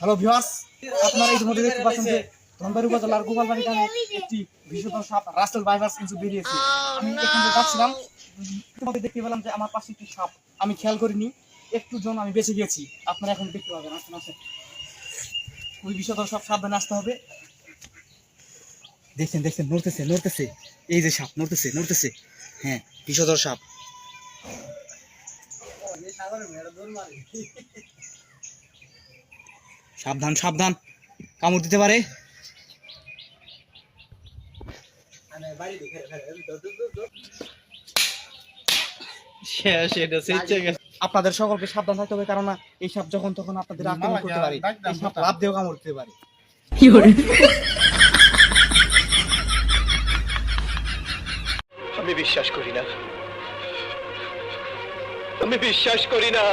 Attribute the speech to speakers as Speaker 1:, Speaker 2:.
Speaker 1: Hello viewers আপনারা ইতিমধ্যে দেখতে পাচ্ছেন যে ধনবাড়ি উপজেলার গোপালবাড়ি গ্রামে একটি বিষধর সাপ রাস্তাল ভাইরাস কিন্তু বেরিয়েছে। আমি এখান থেকে যাচ্ছিলাম। ইতিমধ্যে দেখতে পেলাম যে আমার পাশে একটি সাপ। আমি খেয়াল করিনি। একটু জন আমি বেঁচে গেছি। আপনারা এখন দেখতে পাবেন আসেন আসেন ওই বিষধর সাপ সাবধানে আসতে হবে। দেখছেন দেখছেন নড়তেছে নড়তেছে। এই যে সাপ নড়তেছে নড়তেছে। হ্যাঁ বিষধর সাপ। সাবধান সাবধান। কামড় দিতে পারে। আপনাদের সকলকে সাবধান থাকতে হবে কারণ এই সাপ যখন তখন আপনাদের আক্রমণ করতে পারে। এই সাপ লাভ দিয়েও কামড় দিতে পারে।
Speaker 2: আমি বিশ্বাস করি না। আমি বিশ্বাস করি না।